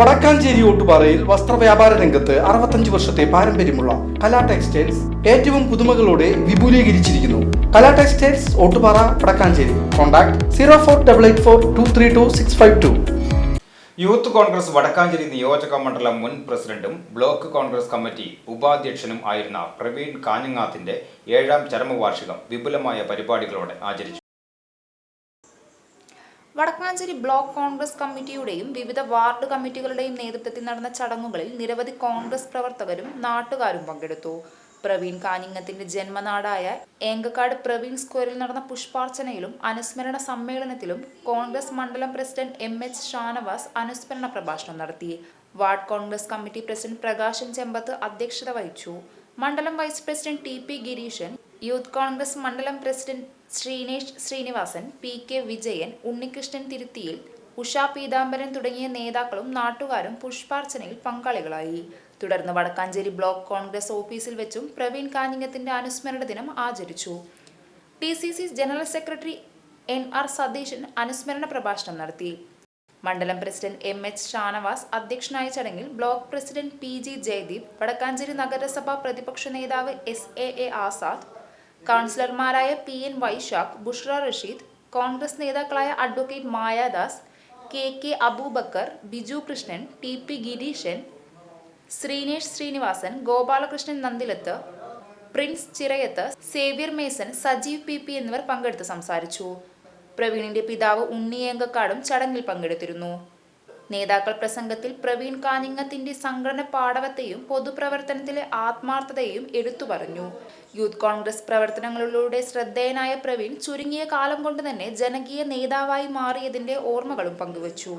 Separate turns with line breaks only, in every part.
വടക്കാഞ്ചേരി ഓട്ടുപാറയിൽ വസ്ത്രവ്യാപാര രംഗത്ത് അറുപത്തഞ്ച് വർഷത്തെ പാരമ്പര്യമുള്ള കലാ ടെക്സ്റ്റൈൽസ് ഏറ്റവും പുതുമകളോടെ വിപുലീകരിച്ചിരിക്കുന്നു. Kala textiles Ottupara Wadakkanchery. Contact zero four double eight four two three two six five two.
Youth Congress Wadakkanchery നിയോജക മണ്ഡലം മുൻ പ്രസിഡന്റും ബ്ലോക്ക് കോൺഗ്രസ് കമ്മിറ്റി ഉപാധ്യക്ഷനും ആയിരുന്ന പ്രവീൺ കാഞ്ഞങ്ങാത്തിന്റെ ഏഴാം ചരമവാർഷികം വിപുലമായ പരിപാടികളോടെ ആചരിച്ചു.
വടക്കാഞ്ചേരി ബ്ലോക്ക് കോൺഗ്രസ് കമ്മിറ്റിയുടെയും വിവിധ വാർഡ് കമ്മിറ്റികളുടെയും നേതൃത്വത്തിൽ നടന്ന ചടങ്ങുകളിൽ നിരവധി കോൺഗ്രസ് പ്രവർത്തകരും നാട്ടുകാരും പങ്കെടുത്തു. പ്രവീൺ കാഞ്ഞിങ്ങത്തിന്റെ ജന്മനാടായ ഏങ്കക്കാട് പ്രവീൺ സ്ക്വയറിൽ നടന്ന പുഷ്പാർച്ചനയിലും അനുസ്മരണ സമ്മേളനത്തിലും കോൺഗ്രസ് മണ്ഡലം പ്രസിഡന്റ് എം എച്ച് ഷാനവാസ് അനുസ്മരണ പ്രഭാഷണം നടത്തി. Ward Congress committee president Prakashan Chembath അധ്യക്ഷത വഹിച്ചു. മണ്ഡലം vice president T P Gireeshan youth Congress മണ്ഡലം president Sreenesh Srinivasan P K Vijayan Unnikrishnan തിരുത്തിയിൽ Usha Peethambaran തുടങ്ങിയ നേതാക്കളും നാട്ടുകാരും പുഷ്പാർച്ചനയിൽ പങ്കാളികളായി. തുടർന്ന് വടക്കാഞ്ചേരി ബ്ലോക്ക് കോൺഗ്രസ് ഓഫീസിൽ വെച്ചും പ്രവീൺ കാഞ്ഞിങ്ങത്തിന്റെ അനുസ്മരണ ദിനം ആചരിച്ചു. D C C general secretary N R Satheesan അനുസ്മരണ പ്രഭാഷണം നടത്തി. മണ്ഡലം പ്രസിഡന്റ് എം എച്ച് ഷാനവാസ് അധ്യക്ഷനായ ചടങ്ങിൽ block president P G Jayadeep Wadakkanchery നഗരസഭാ പ്രതിപക്ഷ നേതാവ് എസ് എ എ ആസാദ് കൗൺസിലർമാരായ പി എൻ വൈശാഖ് ബുഷ്ര റഷീദ് കോൺഗ്രസ് നേതാക്കളായ advocate Mayadas K K Abubakar Biju Krishnan T P Gireeshan Sreenesh Srinivasan Gopalakrishnan Nandilath Prince Chirayath Xavier Mason Sajeev P P എന്നിവർ പങ്കെടുത്ത് സംസാരിച്ചു. പ്രവീണിന്റെ പിതാവ് ഉണ്ണിയേങ്കക്കാടും ചടങ്ങിൽ പങ്കെടുത്തിരുന്നു. നേതാക്കൾ പ്രസംഗത്തിൽ പ്രവീൺ കാഞ്ഞിങ്ങത്തിന്റെ സംഘടന പാടവത്തെയും പൊതുപ്രവർത്തനത്തിലെ ആത്മാർത്ഥതയെയും എടുത്തു പറഞ്ഞു യൂത്ത് കോൺഗ്രസ് പ്രവർത്തനങ്ങളിലൂടെ ശ്രദ്ധേയനായ പ്രവീൺ ചുരുങ്ങിയ കാലം കൊണ്ട് തന്നെ ജനകീയ നേതാവായി മാറിയതിന്റെ ഓർമ്മകളും പങ്കുവച്ചു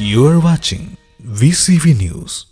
You are watching VCV News.